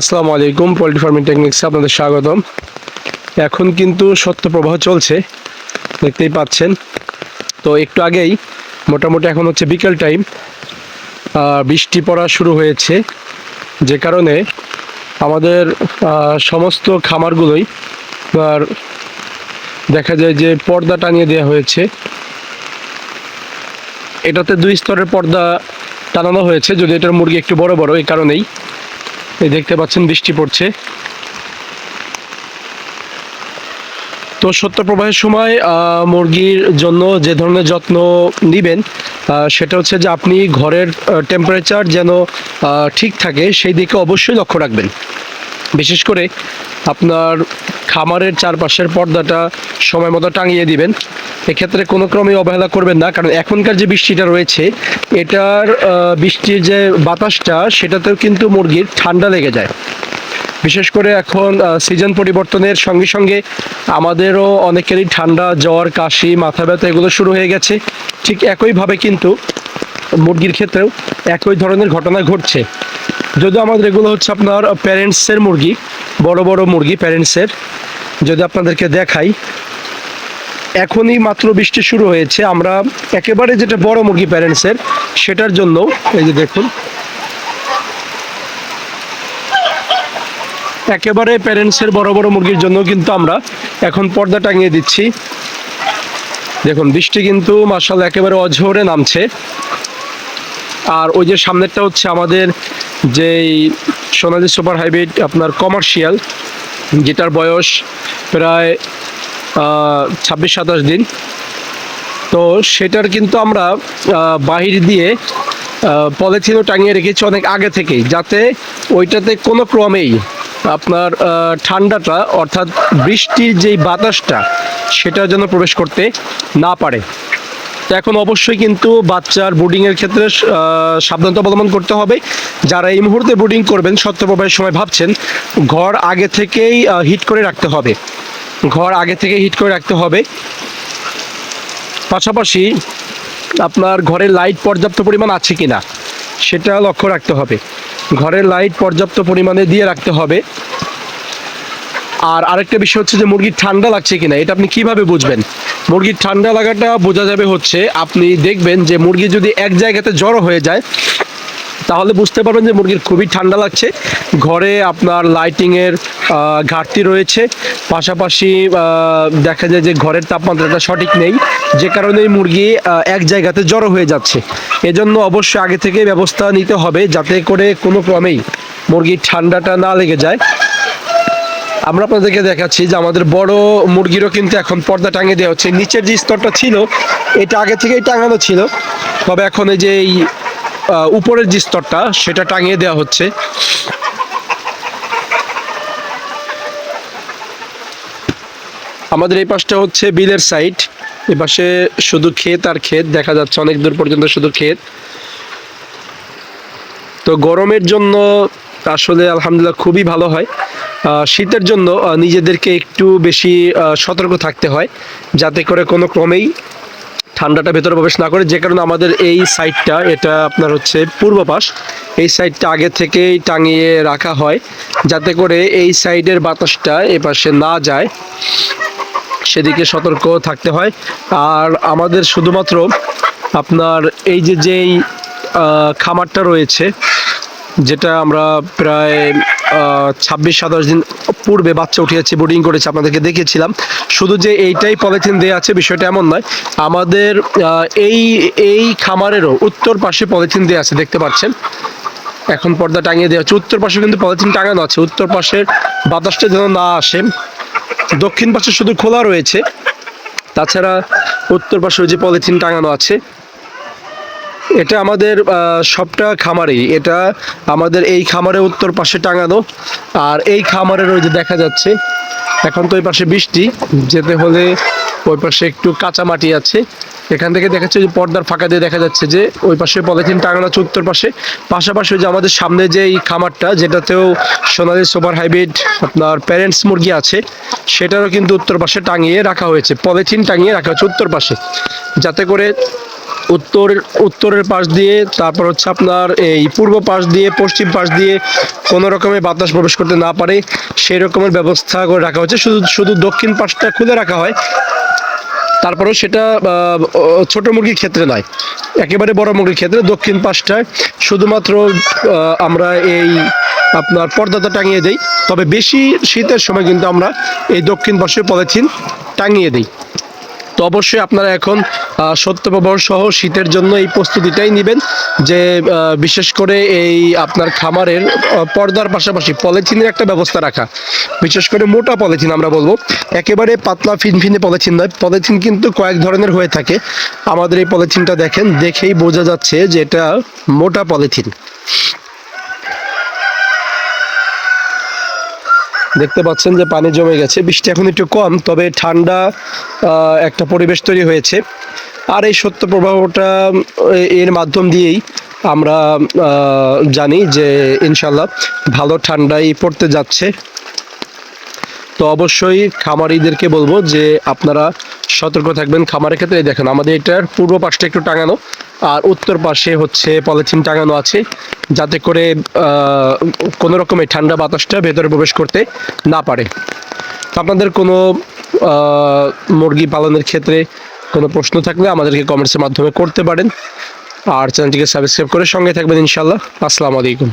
আসসালামু আলাইকুম, poultry farming টেকনিক্সে আপনাদের স্বাগতম। এখন কিন্তু সত্য প্রবাহ চলছে, দেখতেই পাচ্ছেন। তো একটু আগেই, মোটামুটি এখন হচ্ছে বিকেল টাইম বৃষ্টি পড়া শুরু হয়েছে। যে কারণে আমাদের সমস্ত খামারগুলোই আর দেখা যায় যে পর্দা টানিয়ে দেওয়া হয়েছে। এটাতে দুই স্তরের পর্দা টানানো হয়েছে, যদি এটার মুরগি একটু বড় বড়, এই কারণেই। এই দেখতে পাচ্ছেন বৃষ্টি পড়ছে। তো সত্য প্রবাহের সময় মুরগির জন্য যে ধরনের যত্ন নেবেন সেটা হচ্ছে যে আপনি ঘরের টেম্পারেচার যেন ঠিক থাকে, সেই দিকে অবশ্যই লক্ষ্য রাখবেন। বিশেষ করে আপনার খামারের চারপাশের পর্দাটা সময় মতো টাঙিয়ে দিবেন। এক্ষেত্রে কোনো ক্রমে অবহেলা করবেন না, কারণ এখনকার যে বৃষ্টিটা রয়েছে, এটার বৃষ্টির যে বাতাসটা, সেটাতেও কিন্তু মুরগির ঠান্ডা লেগে যায়। বিশেষ করে এখন সিজন পরিবর্তনের সঙ্গে সঙ্গে আমাদেরও অনেকেরই ঠান্ডা, জ্বর, কাশি, মাথা ব্যথা এগুলো শুরু হয়ে গেছে। ঠিক একইভাবে কিন্তু মুরগির ক্ষেত্রেও একই ধরনের ঘটনা ঘটছে। যদি আমাদের এগুলো হচ্ছে আপনার প্যারেন্টসের মুরগি, বড় বড় মুরগি প্যারেন্টসের যদি আপনাদেরকে দেখাই, এখনই মাত্র বৃষ্টি শুরু হয়েছে। আমরা একেবারে যেটা বড় মুরগি প্যারেন্টসের সেটার জন্য, এই যে দেখুন, একেবারে প্যারেন্টসের বড় বড় মুরগির জন্য কিন্তু আমরা এখন পর্দা টাঙিয়ে দিচ্ছি। দেখুন, বৃষ্টি কিন্তু মার্শাল একেবারে অঝোরে নামছে। আর ওই যে সামনেরটা হচ্ছে আমাদের যেই সোনালি সুপার হাইব্রিড আপনার কমার্শিয়াল, যেটার বয়স প্রায় ছাব্বিশ সাতাশ দিন। তো সেটার কিন্তু আমরা বাহির দিয়ে পলিথিনও টাঙিয়ে রেখেছি অনেক আগে থেকেই, যাতে ওইটাতে কোনো ক্রমেই আপনার ঠান্ডাটা অর্থাৎ বৃষ্টির যেই বাতাসটা, সেটা যেন প্রবেশ করতে না পারে। তো এখন অবশ্যই কিন্তু বাচ্চার ব্রুডিংয়ের ক্ষেত্রে সাবধানতা অবলম্বন করতে হবে। যারা এই মুহূর্তে ব্রুডিং করবেন, সত্যপ্রবাহের সময় ভাবছেন, ঘর আগে থেকেই হিট করে রাখতে হবে। ঘর আগে থেকে হিট করে রাখতে হবে। পাশাপাশি আপনার ঘরে লাইট পর্যাপ্ত পরিমাণ আছে কিনা, সেটা লক্ষ্য রাখতে হবে। ঘরের লাইট পর্যাপ্ত পরিমাণে দিয়ে রাখতে হবে। আর আরেকটা বিষয় হচ্ছে যে মুরগির ঠান্ডা লাগছে কিনা, এটা আপনি কীভাবে বুঝবেন? মুরগির ঠান্ডা লাগাটা বোঝা যাবে হচ্ছে, আপনি দেখবেন যে মুরগি যদি এক জায়গাতে জড়ো হয়ে যায়, তাহলে বুঝতে পারবেন যে মুরগির খুবই ঠান্ডা লাগছে। ঘরে আপনার লাইটিংয়ের ঘাটতি রয়েছে। পাশাপাশি দেখা যায় যে ঘরের তাপমাত্রাটা সঠিক নেই। যে কারণে মুরগি এক জায়গাতে জড়ো হয়ে যাচ্ছে। এজন্য অবশ্যই আগে থেকে ব্যবস্থা নিতে হবে যাতে করে কোনো ক্রমেই মুরগির ঠান্ডাটা না লেগে যায়। আমরা আপনাদেরকে দেখাচ্ছি যে আমাদের বড় মুরগিরও কিন্তু এখন পর্দা টাঙিয়ে দেওয়া হচ্ছে। নিচের যে স্তরটা ছিল, এটা আগে থেকেই টাঙানো ছিল। তবে এখন এই যে এই উপরের যে স্তরটা, সেটা টাঙিয়ে দেওয়া হচ্ছে। আমাদের এই পাশটা হচ্ছে বিলের সাইড। এ পাশে শুধু ক্ষেত আর ক্ষেত, দেখা যাচ্ছে অনেক দূর পর্যন্ত শুধু ক্ষেত। তো গরমের জন্য আসলে আলহামদুলিল্লাহ খুবই ভালো হয়। শীতের জন্য নিজেদেরকে একটু বেশি সতর্ক থাকতে হয়, যাতে করে কোনো ক্রমেই ঠান্ডাটা ভেতরে প্রবেশ না করে। যে কারণে আমাদের এই সাইডটা, এটা আপনার হচ্ছে পূর্ব পাশ। এই সাইডটা আগে থেকেই টাঙিয়ে রাখা হয়, যাতে করে এই সাইডের বাতাসটা এ পাশে না যায়। সেদিকে সতর্ক থাকতে হয়। আর আমাদের শুধুমাত্র আপনার এই যে যেই খামারটা রয়েছে, যেটা আমরা প্রায় ছাব্বিশ সাতাশ দিন পূর্বে বাচ্চা উঠিয়েছি বোর্ডিং করেছে, আপনাদেরকে দেখিয়েছিলাম শুধু যে এইটাই পলিথিন দেওয়া আছে, বিষয়টা এমন নয়, আমাদের এই এই খামারেরও উত্তর পাশে পলিথিন দেওয়া আছে, দেখতে পাচ্ছেন। এখন পর্দা টাঙিয়ে দেওয়া হচ্ছে। উত্তর পাশে কিন্তু পলিথিন টাঙানো আছে, উত্তর পাশের বাতাসটা যেন না আসে। দক্ষিণ পাশে শুধু খোলা রয়েছে। তাছাড়া উত্তর পাশে ওই যে পলিথিন টাঙানো আছে। এটা আমাদের সবটা খামারেই। এটা আমাদের এই খামারে উত্তর পাশে টাঙানো। আর এই খামারের ওই যে দেখা যাচ্ছে, এখন তো ওই পাশে বৃষ্টি, যেতে হলে ওই পাশে একটু কাঁচা মাটি আছে। এখান থেকে দেখা যাচ্ছে যে পর্দার ফাঁকা দিয়ে দেখা যাচ্ছে যে ওই পাশে পলিথিন টাঙানো আছে উত্তর পাশে। পাশাপাশি যে আমাদের সামনে যে এই খামারটা, যেটাতেও সোনালি সুপার হাইব্রিড আপনার প্যারেন্টস মুরগি আছে, সেটারও কিন্তু উত্তর পাশে টাঙিয়ে রাখা হয়েছে। পলিথিন টাঙিয়ে রাখা হয়েছে উত্তর পাশে। যাতে করে উত্তর, উত্তরের পাশ দিয়ে, তারপর হচ্ছে আপনার এই পূর্ব পাশ দিয়ে, পশ্চিম পাশ দিয়ে কোনো রকমের বাতাস প্রবেশ করতে না পারে, সেই রকমের ব্যবস্থা করে রাখা হচ্ছে শুধু শুধু দক্ষিণ পাশটা খুলে রাখা হয়। তারপরেও সেটা ছোট মুরগির ক্ষেত্রে নয়, একেবারে বড় মুরগির ক্ষেত্রে দক্ষিণ পাশটায়। শুধুমাত্র আমরা এই আপনার পর্দাটা টাঙিয়ে দেই। তবে বেশি শীতের সময় কিন্তু আমরা এই দক্ষিণ পাশে পলিথিন টাঙিয়ে দিই। তো অবশ্যই আপনারা এখন সত্যপ্রবর সহ শীতের জন্য এই প্রস্তুতিটাই নেবেন যে বিশেষ করে এই আপনার খামারের পর্দার পাশাপাশি পলিথিনের একটা ব্যবস্থা রাখা। বিশেষ করে মোটা পলিথিন আমরা বলব। একেবারে পাতলা ফিনফিনে পলিথিন নয়। পলিথিন কিন্তু কয়েক ধরনের হয়ে থাকে। আমাদের এই পলিথিনটা দেখেন, দেখেই বোঝা যাচ্ছে যে এটা মোটা পলিথিন। দেখতে পাচ্ছেন যে পানি জমে গেছে। বৃষ্টি এখন একটু কম, তবে ঠান্ডা একটা পরিবেশ তৈরি হয়েছে। আর এই সত্য প্রবাহটা এর মাধ্যম দিয়েই আমরা জানি যে ইনশাল্লাহ ভালো ঠান্ডাই পড়তে যাচ্ছে। তো অবশ্যই খামারিদেরকে বলব যে আপনারা সতর্ক থাকবেন খামারের ক্ষেত্রে। দেখেন, আমাদের এটার পূর্ব পাশটা একটু টাঙানো, আর উত্তর পাশে হচ্ছে পলিথিন টাঙানো আছে, যাতে করে কোনো রকমের ঠান্ডা বাতাসটা ভেতরে প্রবেশ করতে না পারে। আপনাদের কোনো মুরগি পালনের ক্ষেত্রে কোনো প্রশ্ন থাকলে আমাদেরকে কমেন্টসের মাধ্যমে করতে পারেন। আর চ্যানেলটিকে সাবস্ক্রাইব করে সঙ্গে থাকবেন ইনশাল্লাহ আসসালামু আলাইকুম।